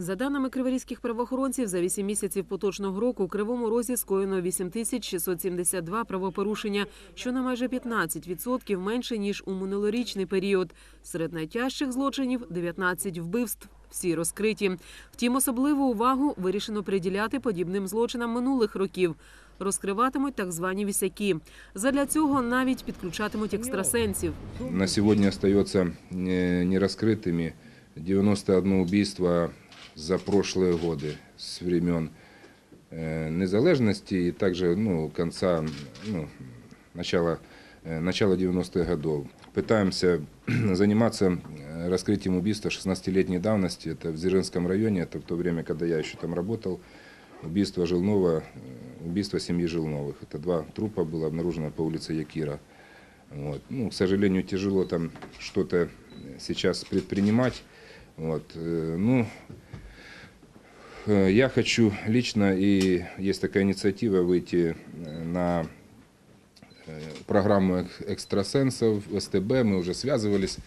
За даними криворізьких правоохоронців, за 8 місяців поточного року у Кривому Розі скоєно 8672 правопорушення, що на майже 15% менше ніж у минулорічний період. Серед найтяжчих злочинів 19 вбивств. Всі розкриті. Втім, особливу увагу вирішено приділяти подібним злочинам минулих років. Розкриватимуть так звані вісяки. Задля цього навіть підключатимуть екстрасенсів. На сегодня остается не- нераскрытыми 91 убийство за прошлые годы с времен э, незалежности и также ну, конца, ну, начала, э, начала 90-х годов. Пытаемся заниматься э, раскрытием убийства 16-летней давности. Это в Дзержинском районе, это в то время, когда я еще там работал. Убийство Жилнова, э, убийство семьи Жилновых. Это два трупа было обнаружено по улице Якира. Вот. Ну, к сожалению, тяжело там что-то сейчас предпринимать. Вот. э, Ну, э, я хочу лично, и есть такая инициатива, выйти э, на э, программу эк- экстрасенсов, СТБ, мы уже связывались.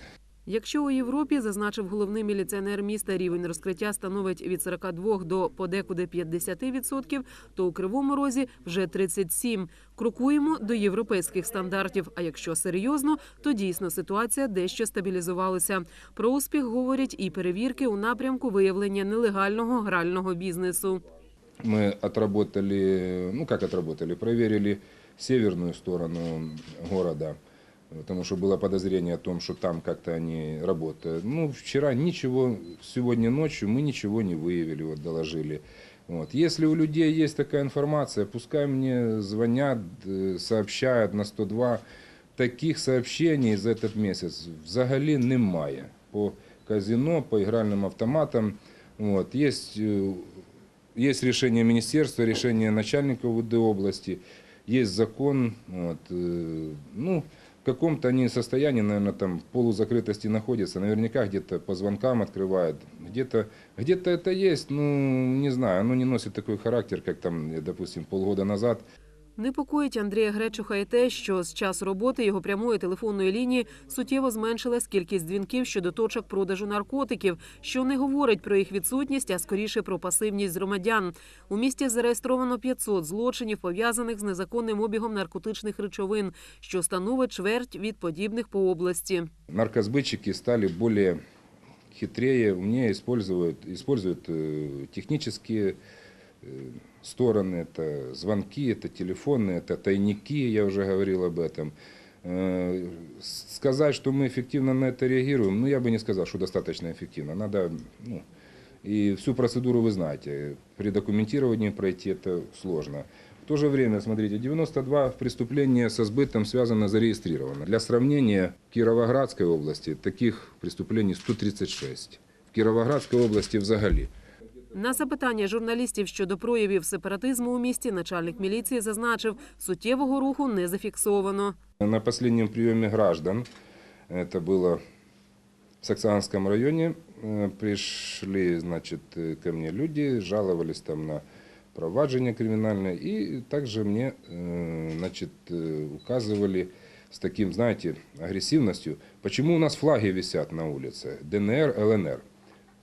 Якщо у Європі, зазначив головний міліціонер міста, рівень розкриття становить від 42 до подекуди 50%, то у Кривому Розі вже 37. Крокуємо до європейських стандартів. А якщо серйозно, то дійсно ситуація дещо стабілізувалася. Про успіх говорять і перевірки у напрямку виявлення нелегального грального бізнесу. Мы отработали, ну как отработали, проверили северную сторону города, потому что было подозрение о том, что там как-то они работают. Ну, вчера ничего, сегодня ночью мы ничего не выявили, вот доложили. Вот. Если у людей есть такая информация, пускай мне звонят, э, сообщают на 102. Таких сообщений за этот месяц взагалі немає. По казино, по игральным автоматам. Вот. Есть э, есть решение министерства, решение начальника УВД области, есть закон. Вот, э, ну, в каком-то они состоянии, наверное, там полузакрытости находятся. Наверняка где-то по звонкам открывают. Где-то где это есть, ну, не знаю, оно не носит такой характер, как там, э, допустим, полгода назад. Непокоїть Андрія Гречуха і те, що з часу роботи його прямої телефонної лінії суттєво зменшилась кількість дзвінків щодо точок продажу наркотиків, що не говорить про їх відсутність, а скоріше про пасивність громадян. У місті зареєстровано 500 злочинів, пов'язаних з незаконним обігом наркотичних речовин, що становить чверть від подібних по області. Наркосбытчики стали более хитрее, умнее используют, используют э, технические э, стороны, это звонки, это телефоны, это тайники, я уже говорил об этом. Э, с- Сказать, что мы эффективно на это реагируем, ну я бы не сказал, что достаточно эффективно. Надо, ну, и всю процедуру вы знаете. При документировании пройти это сложно. В то же время, смотрите, 92 преступления со сбытом связано зарегистрировано. Для сравнения, в Кировоградской области таких преступлений 136. В Кировоградской области взагалі. На запитання журналістів щодо проявів сепаратизму у місті начальник міліції зазначив, суттєвого руху не зафіксовано. На последнем приеме граждан, это было в Саксанском районе, э, пришли, значит, э, ко мне люди, жаловались там на проваджение криминальное, и также мне, э, значит, э, указывали с таким, знаете, агрессивностью, почему у нас флаги висят на улице, ДНР, ЛНР.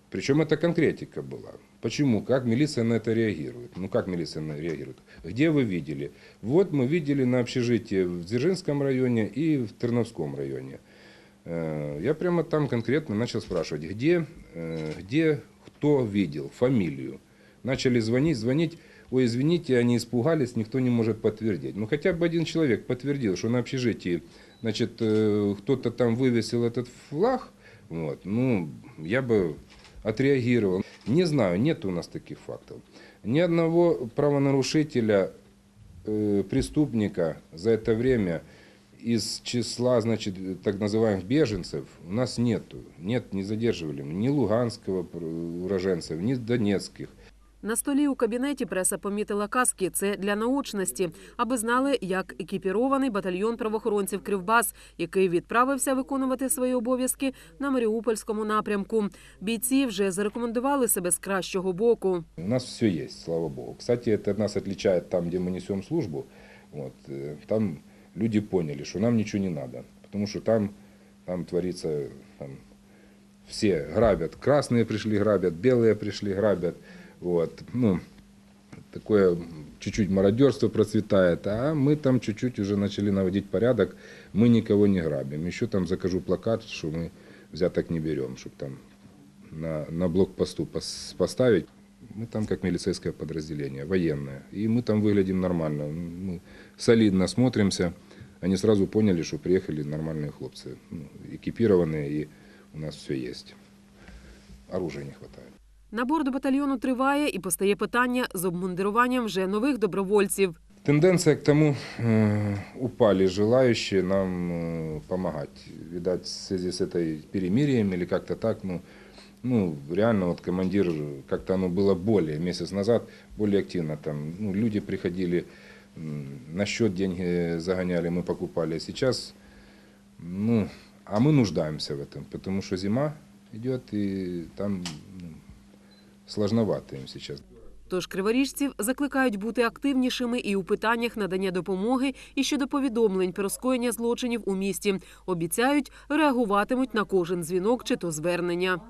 Причем это конкретика была. Почему? Как милиция на это реагирует? Ну как милиция на реагирует? Где вы видели? Вот мы видели на общежитии в Дзержинском районе и в Терновском районе. Э, Я прямо там конкретно начал спрашивать, где, э, где кто видел, фамилию. Начали звонить, звонить. Ой, извините, они испугались, никто не может подтвердить. Ну хотя бы один человек подтвердил, что на общежитии значит, э, кто-то там вывесил этот флаг. Вот, ну, я бы отреагировал. Не знаю, нет у нас таких фактов. Ни одного правонарушителя, э, преступника за это время из числа, значит, так называемых беженцев у нас нету. Нет, не задерживали мы ни луганского пр- уроженцев, ни донецких. На столі у кабінеті преса помітила каски. Це для наочності, аби знали, як екіпірований батальйон правоохоронців Кривбас, який відправився виконувати свої обов'язки на Маріупольському напрямку. Бійці вже зарекомендували себе з кращого боку. У нас все есть, слава богу. Кстати, это нас отличает там, где мы несем службу. Вот, э, там люди поняли, что нам ничего не надо, потому что там, там творится там, все грабят. Красные пришли грабят, белые пришли грабят. Вот. Ну, такое чуть-чуть мародерство процветает, а мы там чуть-чуть уже начали наводить порядок, мы никого не грабим. Еще там закажу плакат, что мы взяток не берем, чтобы там на, на блокпосту пос- поставить. Мы там как милицейское подразделение, военное. И мы там выглядим нормально, мы солидно смотримся. Они сразу поняли, что приехали нормальные хлопцы, ну, экипированные, и у нас все есть. Оружия не хватает. Набор до батальйону триває і постає питання з обмундируванням вже нових добровольців. Тенденция к тому, э, упали желающие нам э, помогать. Видать, в связи с этой перемирием или как-то так, ну, ну, реально вот командир, как-то оно было более, месяц назад, более активно там, ну, люди приходили, м, на счет деньги загоняли, мы покупали. А сейчас, ну, а мы нуждаемся в этом, потому что зима идет, и там ну, сложновато їм зараз. Тож криворіжців закликають бути активнішими і у питаннях надання допомоги, і щодо повідомлень про скоєння злочинів у місті. Обіцяють, реагуватимуть на кожен дзвінок чи то звернення.